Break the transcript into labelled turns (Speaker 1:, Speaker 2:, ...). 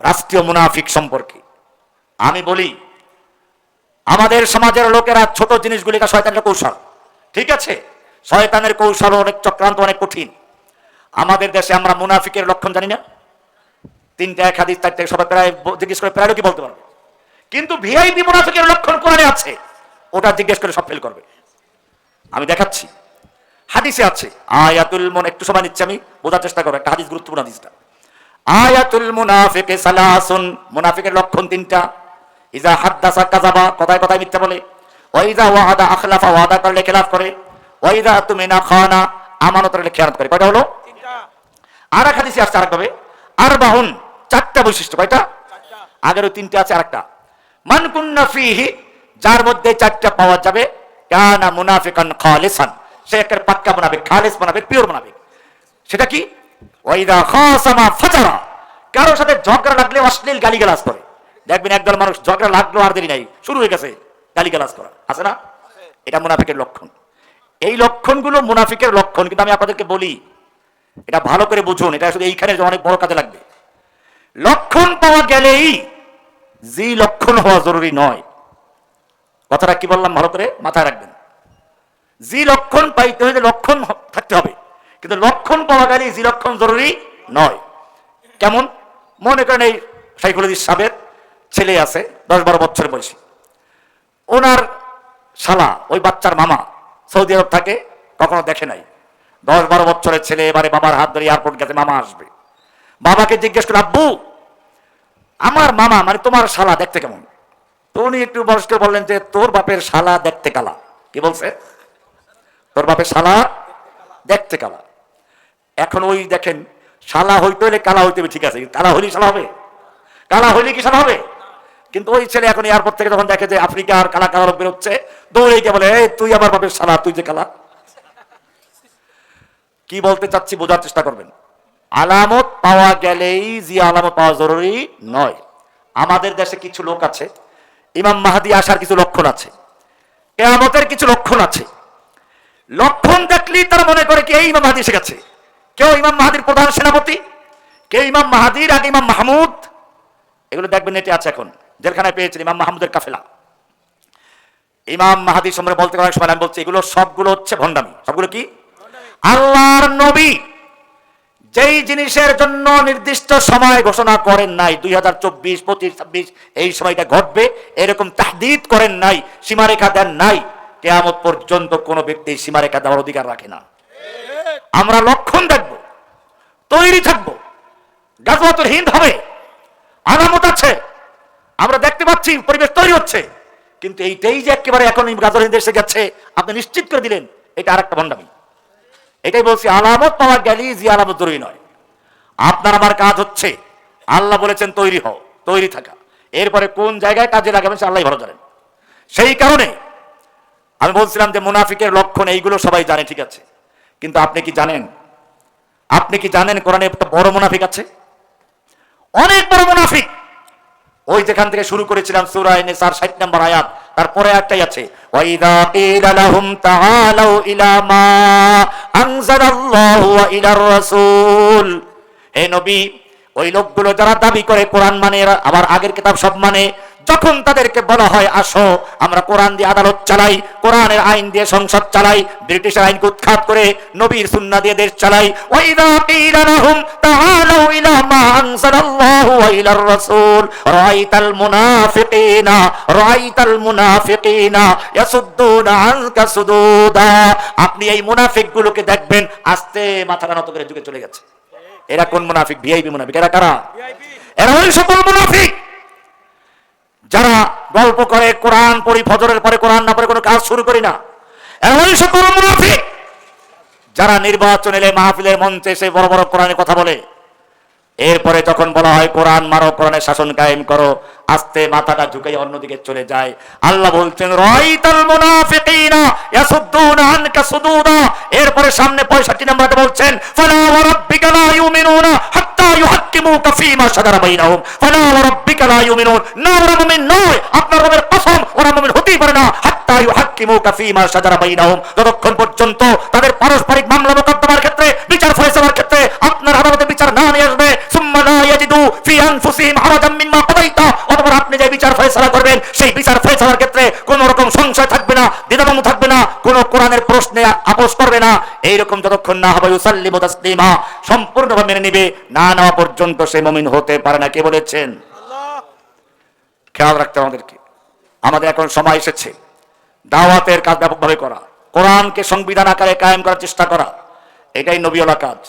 Speaker 1: রাষ্ট্রীয় মুনাফিক সম্পর্কে। আমি বলি, আমাদের সমাজের লোকেরা ছোট জিনিসগুলিকে শয়তানের কৌশল। ঠিক আছে? শয়তানের কৌশল অনেক চক্রান্ত, অনেক কঠিন। আমাদের দেশে আমরা মুনাফিকের লক্ষণ জানি না। তিনটা, এক হাদিস, চারটে, সবাই প্রায় জিজ্ঞেস করে প্রায় কি বলতে পারবে। কিন্তু ভিআইপি মুনাফিকের লক্ষণ কোরআনে আছে। ওটা জিজ্ঞেস করে সব ফেল করবে। আমি দেখাচ্ছি। হাদিসে আছে, আয়াতুল মন একটু সময় নিচ্ছি আমি, বোঝার চেষ্টা করব একটা হাদিস গুরুত্বপূর্ণ হাদিসটা। আয়াতুল মুনাফিকে সালাসুন। মুনাফিকের লক্ষণ তিনটা। ইজা হাদ্দাসা কাযাবা কথায় কথায় মিথ্যা বলে। ওয়াইদা ওয়াদা আখলাফা ওয়াদা করলে খেলাফ করে। ওয়াইদা তুমিনা খানা আমানত করলে খেয়ানত করে। কয়টা হলো? আর এক হাদিসে আসছে আরেকভাবে। আর বাহুন চারটা বৈশিষ্ট্য। কয়টা? আগের ওই তিনটে আছে আরেকটা। মান কুন্না ফিহি যার মধ্যে চারটা পাওয়া যাবে কানা মুনাফিকান খালিসান। সে একের পাক্কা মুনাফিক খালিস মুনাফিক পিওর মুনাফিক। সেটা কি? ওয়াইদা কারোর সাথে ঝগড়া লাগলে অশ্লীল গালিগালাজ করে। দেখবেন একদল মানুষ ঝগড়া লাগল আর দেরি নাই, শুরু হয়ে গেছে গালিগালাজ করা। আছে না? এটা মুনাফিকের লক্ষণ। এই লক্ষণগুলো মুনাফিকের লক্ষণ, কিন্তু আমি আপনাদেরকে বলি, এটা ভালো করে বুঝুন, এটা শুধু এইখানে অনেক বড় কাজে লাগবে। লক্ষণ পাওয়া গেলেই জি লক্ষণ হওয়া জরুরি নয়। কথাটা কি বললাম ভালো করে? মাথায় রাখবেন। যে লক্ষণ পাইতে হলে লক্ষণ থাকতে হবে। কিন্তু লক্ষণ পাওয়া গেলে জি লক্ষণ জরুরি নয়। কেমন? মনে করেন এই সাইকোলজি সাবের ছেলে আছে দশ বারো বছর বয়সী। ওনার শালা, ওই বাচ্চার মামা সৌদি আরব থাকে, কখনো দেখে নাই। দশ বারো বছরের ছেলে, এবারে বাবার হাত ধরে এয়ারপোর্ট গেছে, মামা আসবে। বাবাকে জিজ্ঞেস করে আব্বু, আমার মামা মানে তোমার শালা দেখতে কেমন? তো উনি একটু বয়স্ক বললেন যে, তোর বাপের শালা দেখতে কালা। কি বলছে? তোর বাপের শালা দেখতে কালা। এখন ওই দেখেন, শালা হইতে হলে কালা হইতে হবে, ঠিক আছে কালা হইলে শালা হবে। কালা হইলে কি শালা হবে? কিন্তু ওই ছেলে এখন এয়ারপোর্ট থেকে যখন দেখে যে আফ্রিকার কালা কালা বেরোচ্ছে দৌড়ে গিয়ে বলে, এই, তুই আমার বাপের শালা, তুই যে কালা। কি বলতে চাচ্ছি বোঝার চেষ্টা করবেন। আলামত পাওয়া গেলেই যে আলামত পাওয়া জরুরি নয়। আমাদের দেশে কিছু লোক আছে, ইমাম মাহাদি আসার কিছু লক্ষণ আছে, কেয়ামতের কিছু লক্ষণ আছে। লক্ষণ দেখলেই তারা মনে করে কি, এই ইমাম মাহাদি এসে গেছে। কেউ ইমাম মাহাদির প্রধান সেনাপতি? কেউ ইমাম মাহাদির আগে ইমাম মাহমুদ? এগুলো দেখবেন নেটে আছে এখন জেলখানায় পেয়েছেন ইমাম মাহমুদের কাফেলা। ইমাম মাহাদি সম্পর্কে বলতে অনেক সময় আমি বলছি, এগুলো সবগুলো হচ্ছে ভণ্ডামি। সবগুলো কি? আল্লাহর নবী যেই জিনিসের জন্য নির্দিষ্ট সময় ঘোষণা করেন নাই, দুই হাজার চব্বিশ, পঁচিশ, ছাব্বিশ, এই সময়টা ঘটবে, এরকম তাহদিদ করেন নাই, সীমারেখা দেন নাই, কেয়ামত পর্যন্ত কোনো ব্যক্তি সীমারেখা দেওয়ার অধিকার রাখে না। আমরা লক্ষণ দেখব। তৈরি থাকব। গাজওয়াতুল হিন্দ হবে। আলামত আছে। আমরা দেখতে পাচ্ছি, পরিবেশ তৈরি হচ্ছে। কিন্তু এইটাই যে একেবারে এখন গাজর হিন্দ এসে গেছে, আপনি নিশ্চিত করে দিলেন, এটা আরেকটা ভণ্ডামি। এটাই বলছি, আলামত পাওয়া গেলেই যে আলামত জরুরি নয়। আপনার আমার কাজ হচ্ছে, আল্লাহ বলেছেন তৈরি হও, তৈরি থাকা। এরপরে কোন জায়গায় কাজে লাগাবেন সে আল্লাহ ভালো জানেন। সেই কারণে আমি বলছিলাম যে মুনাফিকের লক্ষণ এইগুলো সবাই জানে, ঠিক আছে। কিন্তু আপনি কি জানেন? আপনি কি জানেন কোরআনে একটা বড় মুনাফিক আছে? অনেক বড় মুনাফিক। ওই যেখান থেকে শুরু করেছিলাম সূরা নিসার 60 নম্বর আয়াত তারপরে একটাই আছে ওয়াইদা কিলা লাহুম তাআলাউ ইলা মা আনজালাল্লাহু ওয়া ইলার রাসূল। হে নবী, ওই লোকগুলো যারা দাবি করে কোরআন মানে আবার আগের কিতাব সব মানে। যখন তাদেরকে বলা হয় আসো আমরা কোরআন দিয়ে আদালত চালাই কোরআনের আইন দিয়ে সংসদ চালাই ব্রিটিশের আইনকে উৎখাত করে নবীর সুন্নাহ দিয়ে দেশ চালাই ওয়াইদা কিলা লাহুম তাআলাউ ইলা মা আনজালাল্লাহু ওয়া ইলার রাসূল রাআইতাল মুনাফিকিনা রাআইতাল মুনাফিকিনা ইয়াসুদ্দুনা আনকা সুদুদা। আপনি এই মুনাফিকগুলোকে দেখবেন আস্তে মাথাটা নত করে যুগে চলে গেছে। এরা কোন মুনাফিক? ভিআইপি মুনাফিক। এরা কারা? এরা ওই সকল মুনাফিক গল্প করে, কোরআন পড়ি, ফজরের পরে কোরআন না পরে কোনো কাজ শুরু করি না। এমন সকল মুনাফিক যারা নির্বাচন এলে মাহফিলের মঞ্চে এসে বড় বড় কোরআনে কথা বলে। এরপরে যখন বলা হয়, কোরআন মারো, কোরআনের শাসন কায়েম করো, আস্তে মাথাটা ঝুঁকে অন্যদিকে চলে যায়। আল্লাহ বলছেন, রাইতাল মুনাফিকিনা ইয়াসুদ্দুনা আনকা সুদুদা। এরপরে সামনে 65 নম্বরে বলছেন, ফালা ওয়া রাব্বিকা লা ইউমিনুনা হাত্তা ইউহাক্কিমুকা ফীমা শাজারা বাইনাহুম। ফালা ওয়া রাব্বিকা লা ইউমিনুন। না, ওরা মুমিন নয়, আপনার রবের কসম, ওরা মুমিন হতেই পারে না। হাত্তা ইউহাক্কিমুকা ফীমা শাজারা বাইনাহুম। যতক্ষণ পর্যন্ত তাদের পারস্পরিক মামলা মোকদ্দমার ক্ষেত্রে, বিচার ফয়সালার ক্ষেত্রে আপনার আদালতে বিচার না নিয়ে আসবে সুম্মা লা ইয়াজিদু ফি আনফুসিহিম হারাজাম মিম্মা কাদাইতা অতঃপর আপনি যে বিচার ফয়সালা করবেন সেই বিচার ফয়সালার ক্ষেত্রে কোনো রকম সংশয় থাকবে না দ্বিধাদ্বন্দ্ব থাকবে না কোনো কোরআনের প্রশ্নে আপোষ করবে না। এইরকম যতক্ষণ না হবে ইউসাল্লিমু তাসলিমা সম্পূর্ণভাবে মেনে নিবে না নেওয়া পর্যন্ত সে মুমিন হতে পারে না। কে বলেছেন? খেয়াল রাখতে আমাদেরকে। আমাদের এখন সময় এসেছে। দাওয়াতের কাজ ব্যাপকভাবে করা। কোরআনকে সংবিধান আকারে কায়েম করার চেষ্টা করা। এটাই নবীওয়ালা কাজ।